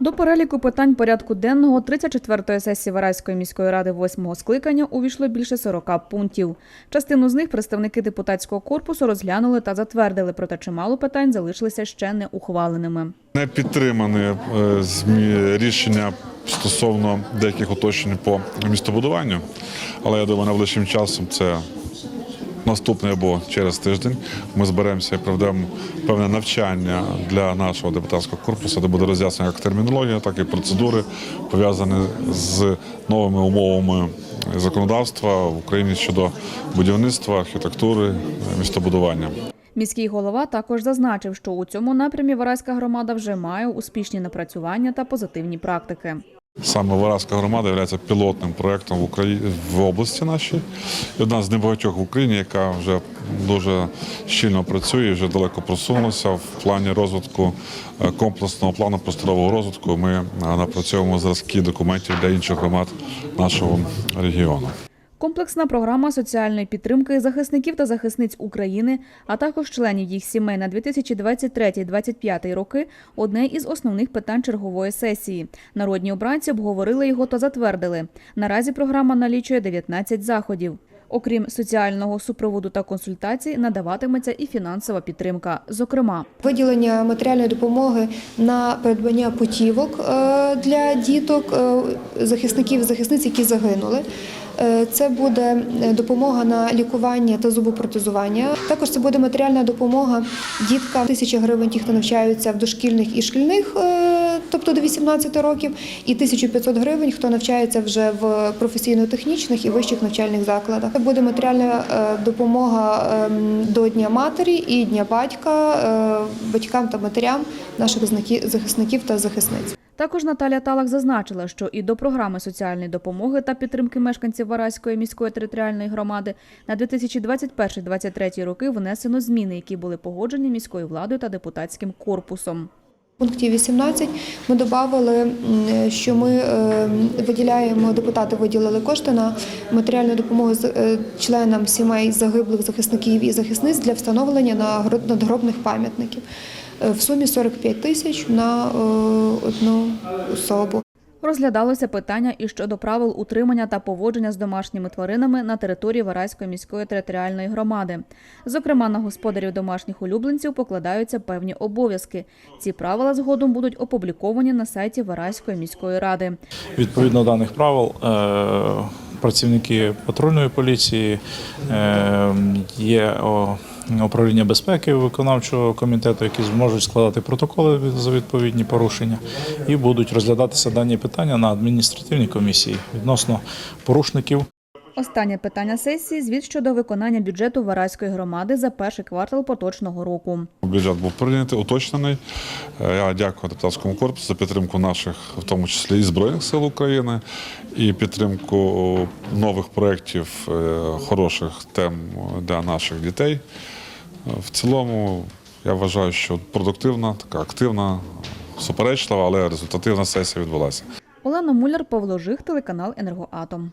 До переліку питань порядку денного 34-ї сесії Вараської міської ради 8-го скликання увійшло більше 40 пунктів. Частину з них представники депутатського корпусу розглянули та затвердили, проте чимало питань залишилися ще не ухваленими. Не підтримані е, змі- рішення стосовно деяких уточнень по містобудуванню, але я думаю, найближчим часом це наступний або через тиждень. Ми зберемося і проведемо певне навчання для нашого депутатського корпусу, де буде роз'яснення як термінологія, так і процедури пов'язані з новими умовами законодавства в Україні щодо будівництва, архітектури, містобудування. Міський голова також зазначив, що у цьому напрямі Вараська громада вже має успішні напрацювання та позитивні практики. Саме Варавська громада є пілотним проєктом в Україні в області нашій. І одна з небагатьох в Україні, яка вже дуже щільно працює, вже далеко просунулася в плані розвитку е, комплексного плану просторового розвитку. Ми е, напрацьовуємо зразки документів для інших громад нашого регіону. Комплексна програма соціальної підтримки захисників та захисниць України, а також членів їх сімей на 2023-2025 роки одне із основних питань чергової сесії. Народні обранці обговорили його та затвердили. Наразі програма налічує 19 заходів. Окрім соціального супроводу та консультацій, надаватиметься і фінансова підтримка. Зокрема, Виділення матеріальної допомоги на придбання путівок е, для діток, е, захисників захисниць, які загинули. Е, Це буде допомога на лікування та зубопротезування. Також це буде матеріальна допомога діткам тисяча гривень, ті, хто навчаються в дошкільних і шкільних, тобто до 18 років, і 1500 гривень, хто навчається вже в професійно-технічних і вищих навчальних закладах. Буде матеріальна е, допомога ем, до Дня матері і Дня батька е, батькам та матерям наших захисників та захисниць. Також Наталя Талак зазначила, що і до програми соціальної допомоги та підтримки мешканців Вараської міської територіальної громади на 2021-2023 роки внесено зміни, які були погоджені міською владою та депутатським корпусом. В пункті 18 ми додали, що ми е, виділяємо, депутати виділили кошти на матеріальну допомогу е, членам сімей загиблих захисників і захисниць для встановлення на надгробних пам'ятників Е, в сумі 45 тисяч на одну особу. Розглядалося питання і щодо правил утримання та поводження з домашніми тваринами на території Вараської міської територіальної громади. Зокрема, на господарів домашніх улюбленців покладаються певні обов'язки. Ці правила згодом будуть опубліковані на сайті Вараської міської ради. Відповідно даних правил, е, працівники патрульної поліції е, є управління безпеки виконавчого комітету, які зможуть складати протоколи за відповідні порушення, і будуть розглядатися дані питання на адміністративній комісії відносно порушників. Останнє питання сесії звіт щодо виконання бюджету Вараської громади за перший квартал поточного року. Бюджет був прийнятий, уточнений. Е, Я дякую депутатському корпусу за підтримку наших, в тому числі і Збройних сил України, і підтримку нових проєктів, е, хороших тем для наших дітей. Е, В цілому, я вважаю, що продуктивна, така активна, суперечлива, але результативна сесія відбулася. Олена Муляр, Павло Жих, телеканал Енергоатом.